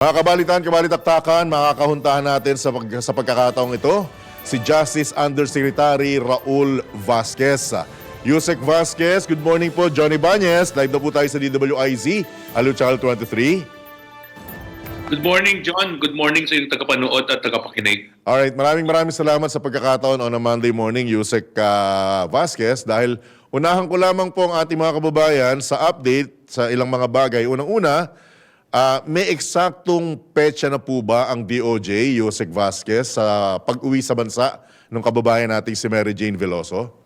Mga kabalitan, kabalitaktakan, makakahuntahan natin sa, pag, sa pagkakataong ito, si Justice Undersecretary Raul Vasquez. Yusek Vasquez, good morning po. Johnny Banyes, live na po tayo sa DWIZ, Alu Channel 23. Good morning, John. Good morning sa iyong tagapanood at tagapakinig. Alright, maraming maraming salamat sa pagkakataon on a Monday morning, Yusek ah, Vasquez, dahil unahan ko lamang po ang ating mga kababayan sa update sa ilang mga bagay. Unang-una, ah, may eksaktong petsa na po ba ang DOJ, Yusek Vasquez, sa pag-uwi sa bansa ng kababayan nating si Mary Jane Veloso?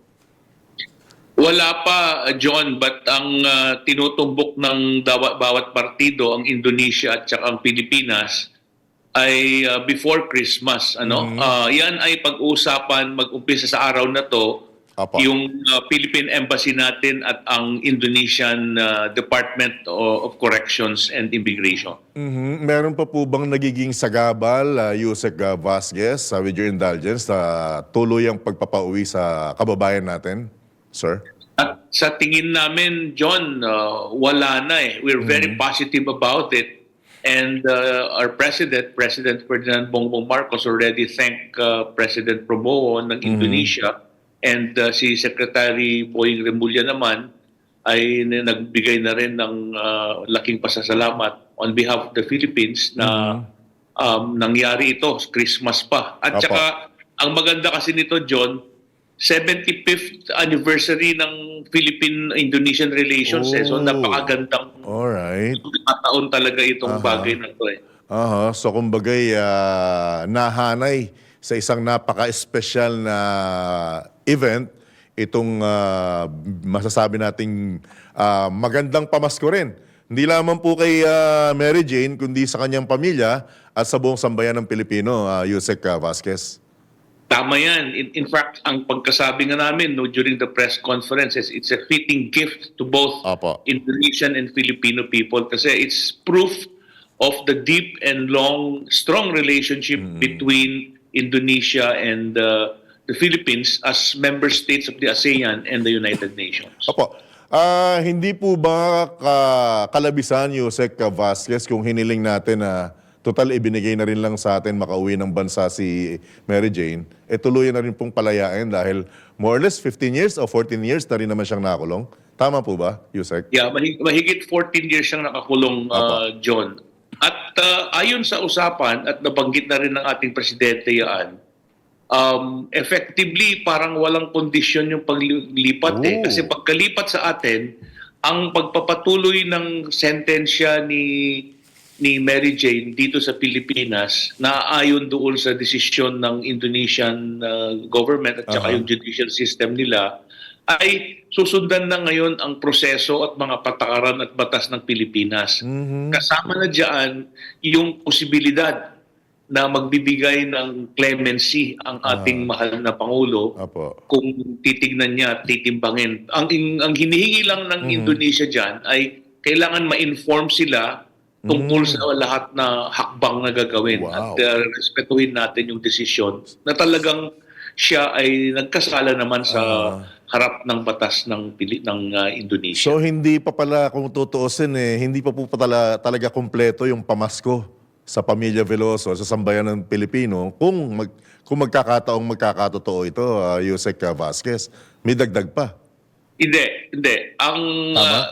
Wala pa, John, but ang ah, tinutumbok ng dawa, bawat partido, ang Indonesia at saka ang Pilipinas, ay ah, before Christmas. Ano? Ah, yan ay pag-uusapan, mag-umpisa sa araw na to, Apo. yung ah, Philippine Embassy natin at ang Indonesian ah, Department of Corrections and Immigration. Mhm. Meron pa po bang nagiging sagabal, uh, Yusek ah, Vasquez, uh, with your indulgence, na tuloy ang pagpapauwi sa kababayan natin, sir? At sa tingin namin, John, uh, wala na eh. We're very positive about it. And uh, our President, President Ferdinand Bongbong Marcos, already thanked uh, President Prabowo ng Indonesia. And uh, si Secretary Boying Remulla naman ay nagbigay na rin ng uh, laking pasasalamat on behalf of the Philippines na um, nangyari ito, Christmas pa. At Apo. saka, ang maganda kasi nito, John, 75th anniversary ng Philippine-Indonesian relations. Eh. So Oh. napakagandang Alright. taon talaga itong bagay na to. Eh. Aha, so kumbagay ah, nahanay sa isang napaka-special na event itong ah, masasabi nating ah, magandang pamasko rin. Hindi lamang po kay ah, Mary Jane, kundi sa kanyang pamilya at sa buong sambayan ng Pilipino, uh, Yusek ah, Vasquez. Tama yan. In, in fact, ang pagkasabi nga namin no, during the press conferences, it's a fitting gift to both Apo. Indonesian and Filipino people kasi it's proof of the deep and long, strong relationship between Indonesia and uh, the Philippines as member states of the ASEAN and the United Nations. Opo. Ah, hindi po ba ka- kalabisan, Yusek Vasquez, kung hiniling natin na total ibinigay na rin lang sa atin makauwi ng bansa si Mary Jane, eh tuluyan na rin pong palayain dahil more or less 15 years o 14 years na rin naman siyang nakulong. Tama po ba, Yusek? Yeah, mahig- mahigit 14 years siyang nakakulong, uh, John. At uh, ayon sa usapan, at nabanggit na rin ng ating presidente yan, um, effectively parang walang kondisyon yung paglipat eh. Oh. Kasi pagkalipat sa atin, ang pagpapatuloy ng sentensya ni ni Mary Jane dito sa Pilipinas na ayon doon sa desisyon ng Indonesian uh, government at saka Aha. yung judicial system nila ay susundan na ngayon ang proseso at mga patakaran at batas ng Pilipinas. Mhm. Kasama na diyan yung posibilidad na magbibigay ng clemency ang ating mahal na Pangulo Opo. kung titignan niya at titimbangin. Ang, ang hinihingi lang ng Indonesia dyan ay kailangan ma-inform sila tungkol sa lahat na hakbang na gagawin Wow. at uh, respetuhin natin yung desisyon na talagang siya ay nagkasala naman sa harap ng batas ng Pili- ng uh, Indonesia. So hindi pa pala, kung tutuusin eh, hindi pa po pala, talaga kompleto yung pamasko sa pamilya Veloso, sa sambayan ng Pilipino, kung, mag, kung magkakataong magkakatotoo ito, uh, Yusek Vasquez, may dagdag pa. Hindi, hindi. Ang Tama? uh,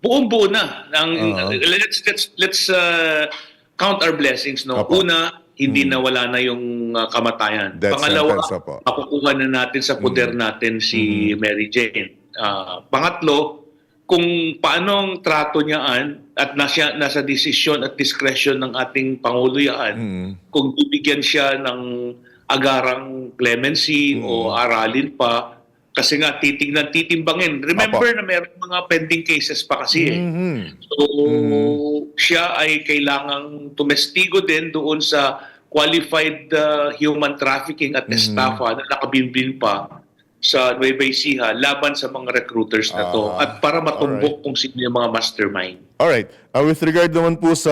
buong-buo na. Ang Oo. let's let's let's uh, count our blessings no. Opo. Una, hindi nawala na yung uh, kamatayan. Death Pangalawa, sentence, makukuha na natin sa poder natin si Mary Jane. Ah, pangatlo, kung paano ang trato niyaan at nasa, nasa desisyon at discretion ng ating Pangulo yaan, Mm. kung bibigyan siya ng agarang clemency o aralin pa, kasi nga titignan, titimbangin. Remember Apo. na meron mga pending cases pa kasi eh. Mhm. So, siya ay kailangang tumestigo din doon sa qualified uh, human trafficking at estafa na nakabimbing pa sa Nueva Ecija laban sa mga recruiters na to Ah, at para matumbok kung sino yung mga mastermind. Alright. Uh, with regard naman po sa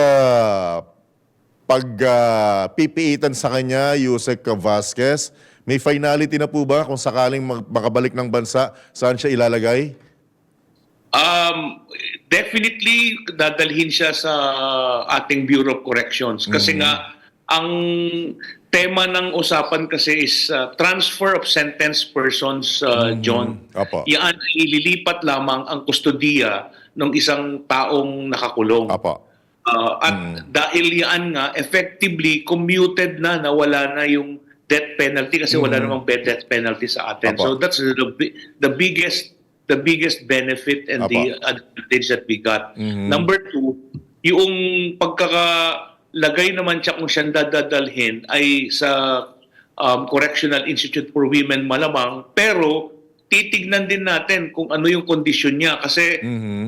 pag uh, pipiitan sa kanya, Yusek Vasquez, may finality na po ba kung sakaling mag- makabalik ng bansa, saan siya ilalagay? Um, definitely dadalhin siya sa ating Bureau of Corrections kasi nga ang tema ng usapan kasi is uh, transfer of sentenced persons uh, John. Apo. Yan ay ililipat lamang ang kustodiya ng isang taong nakakulong. Apo. Uh, at dahil yan nga, effectively commuted na, nawala na yung death penalty kasi wala namang death penalty sa atin. Apo. So that's the, the biggest the biggest benefit and the advantage that we got. Number two, yung pagkakalagay naman siya kung siyang dadadalhin ay sa um, Correctional Institute for Women malamang, pero titignan din natin kung ano yung kondisyon niya kasi Mhm.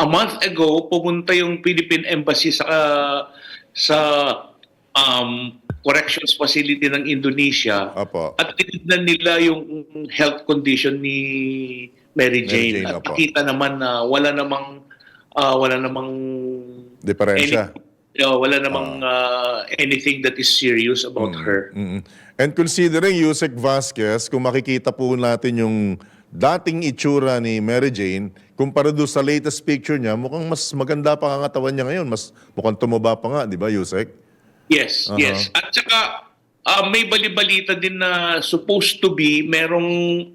a month ago, pumunta yung Philippine Embassy sa sa um, corrections facility ng Indonesia Apo. at tinignan nila yung health condition ni Mary Jane. Jane, at nakita naman na wala namang ah, wala namang Diferensya. any- ah, wala namang ah, anything that is serious about her. Mm-mm. And considering Yusek Vasquez, kung makikita po natin yung dating itsura ni Mary Jane, kumpara doon sa latest picture niya, mukhang mas maganda pa ang katawan niya ngayon. Mas mukhang tumaba pa nga, di ba, Yusek? Yes, Aha. yes. At saka ah, may balibalita din na supposed to be merong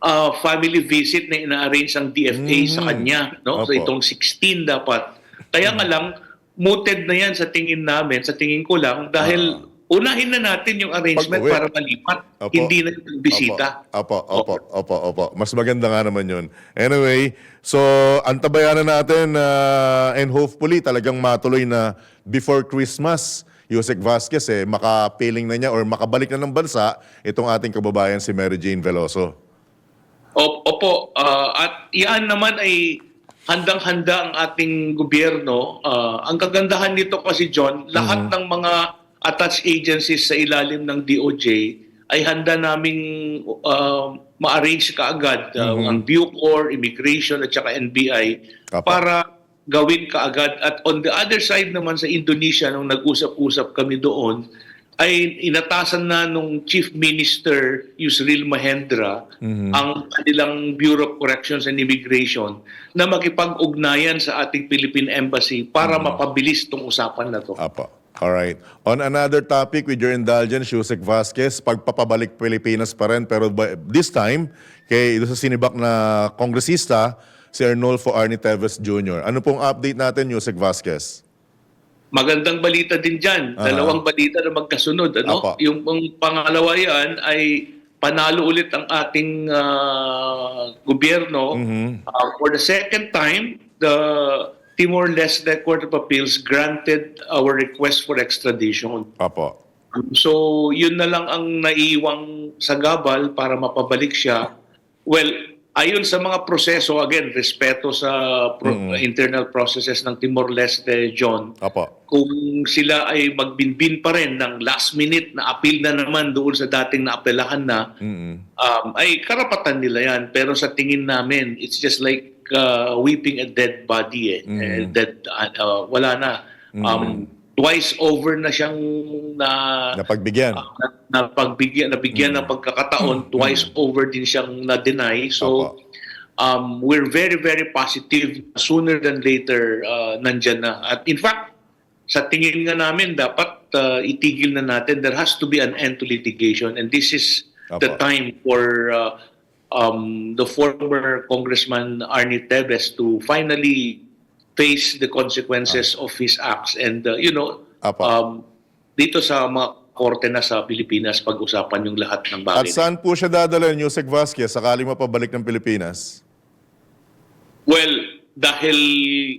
ah, family visit na ina-arrange ang DFA sa kanya, no? So Opo. itong 16 dapat. Kaya nga lang mooted na 'yan sa tingin namin, sa tingin ko lang dahil unahin na natin yung arrangement para malipat. Opo. Hindi na yung bisita. Opo, opo, opo, opo. Mas maganda nga naman yun. Anyway, so antabayanan natin uh, and hopefully talagang matuloy na before Christmas, Yusek Vasquez eh, makapiling na niya or makabalik na ng bansa itong ating kababayan si Mary Jane Veloso. Op- Opo, ah, at iyan naman ay handang-handa ang ating gobyerno. Ah, ang kagandahan nito kasi John, lahat ng mga attached agencies sa ilalim ng DOJ ay handa naming ah, ma-arrange kaagad ah, ang Bucor, Immigration at saka NBI Apo. para gawin kaagad. At on the other side naman sa Indonesia, nung nag-usap-usap kami doon, ay inatasan na nung Chief Minister Yusril Mahendra ang kanilang Bureau of Corrections and Immigration na makipag-ugnayan sa ating Philippine Embassy para mapabilis tong usapan na to. Apo. Alright. On another topic with your indulgence, Yusek Vasquez, pagpapabalik Pilipinas pa rin, pero by- this time, kay ito sa sinibak na kongresista, si Arnolfo Arnie Teves Jr. Ano pong update natin, Yusek Vasquez? Magandang balita din dyan. Aha. Dalawang balita na magkasunod. Ano? Apo. Yung pang pangalawa yan ay panalo ulit ang ating ah, gobyerno. Mhm. Uh, for the second time, the Timor-Leste Court of Appeals granted our request for extradition. Apo. So, yun na lang ang naiwang sagabal para mapabalik siya. Well, ayon sa mga proseso, again, respeto sa pro- internal processes ng Timor-Leste, John, Apo. kung sila ay magbinbin pa rin ng last minute na appeal na naman doon sa dating naapelahan na, Mm-mm. um, ay karapatan nila yan. Pero sa tingin namin, it's just like uh, weeping a dead body. Eh. Eh, dead, uh, uh, wala na. Um, Twice over na siyang na, Napagbigyan. na, napagbigyan, nabigyan ng pagkakataon. Twice over din siyang na-deny. So, Opo. um, we're very, very positive. Sooner than later, uh, nandyan na. At in fact, sa tingin nga namin, dapat uh, itigil na natin. There has to be an end to litigation. And this is the Apo. time for uh, um, the former Congressman Arnie Teves to finally face the consequences of his acts. And, uh, you know, Apo. um, dito sa mga korte na sa Pilipinas, pag-usapan yung lahat ng At bagay. saan po siya dadalhin, Yusek Vasquez, sakaling mapabalik ng Pilipinas? Well, dahil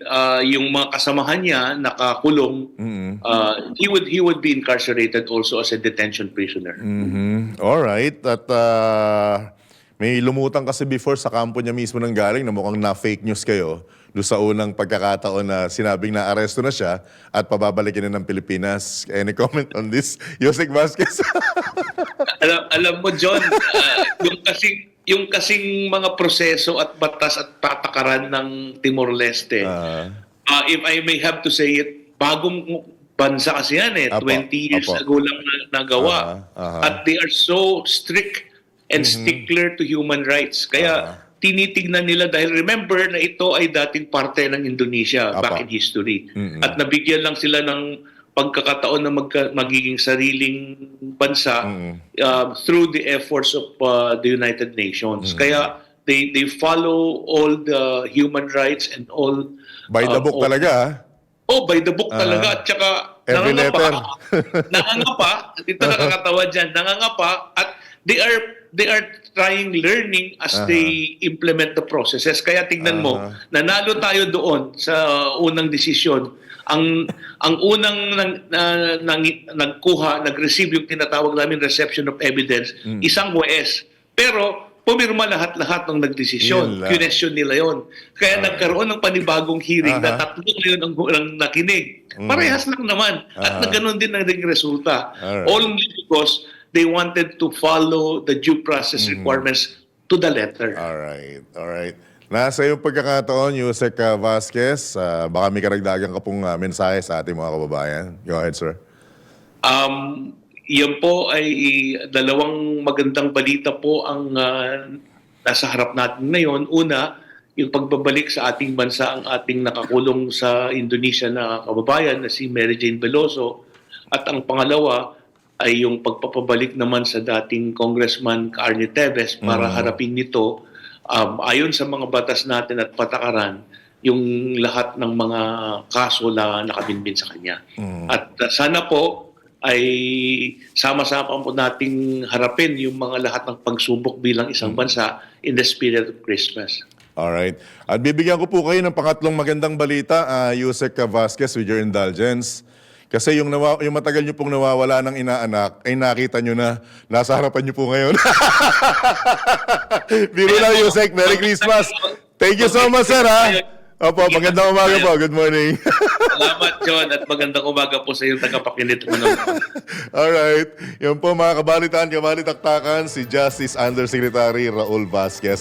uh, yung mga kasamahan niya nakakulong, Mm-mm. uh, he would he would be incarcerated also as a detention prisoner. Mhm. All right. At ah, may lumutang kasi before sa kampo niya mismo nang galing na mukhang na fake news kayo doon sa unang pagkakataon na sinabing na aresto na siya at pababalikin na ng Pilipinas. Any comment on this? Yusek Vasquez? alam, alam mo John, uh, yung kasing yung kasing mga proseso at batas at patakaran ng Timor-Leste. Ah, uh, if I may have to say it, bagong bansa kasi yan eh. Apo, 20 years apo. ago lang na, nagawa. Aha, aha. At they are so strict and stickler to human rights. Kaya tinitignan nila dahil remember na ito ay dating parte ng Indonesia Apa. back in history. Mm-mm. At nabigyan lang sila ng pagkakataon na magka, magiging sariling bansa Mm-mm. uh, through the efforts of uh, the United Nations. Kaya they they follow all the human rights and all By the uh, book all- talaga. Oh, by the book talaga. At saka, Every letter. nangangapa. Ito nakakatawa dyan. Nangangapa. At they are they are trying learning as Aha. they implement the processes. Kaya tignan mo, Aha. nanalo tayo doon sa unang desisyon. Ang ang unang nang, na- nang- nagkuha, nag-receive yung tinatawag namin reception of evidence, Hmm. isang Wes. Pero pumirma lahat-lahat ng nagdesisyon. Question nila yon. Kaya nagkaroon ng panibagong hearing na Aha. tatlo yun ang, ang nakinig. Parehas lang naman. At Ah. na ganun din ang naging resulta. Alright. Only because they wanted to follow the due process Mm-hmm. requirements to the letter. Alright, alright. Nasa yung pagkakataon, Yusek uh, Vasquez, uh, baka may karagdagan ka pong uh, mensahe sa ating mga kababayan. Go ahead, sir. Um, yan po ay dalawang magandang balita po ang ah, nasa harap natin ngayon. Una, yung pagbabalik sa ating bansa ang ating nakakulong sa Indonesia na kababayan na si Mary Jane Veloso. At ang pangalawa ay yung pagpapabalik naman sa dating Congressman Carne Teves para harapin nito um, ayon sa mga batas natin at patakaran yung lahat ng mga kaso na nakabinbin sa kanya. At uh, sana po ay sama-sama po nating harapin yung mga lahat ng pagsubok bilang isang bansa in the spirit of Christmas. Alright. At bibigyan ko po kayo ng pangatlong magandang balita, uh, Yusek Vasquez, with your indulgence. Kasi yung, nawa, yung matagal nyo pong nawawala ng inaanak, ay nakita nyo na nasa harapan nyo po ngayon. Biro lang, Yusek. Merry Christmas. Thank you so much, sir, ha? Opo, magandang umaga po. Good morning. Salamat, John, at magandang umaga po sa iyong tagapakinig mo naman. Alright. Yan po mga kabalitaan, kabalitaktakan, si Justice Undersecretary Raul Vasquez.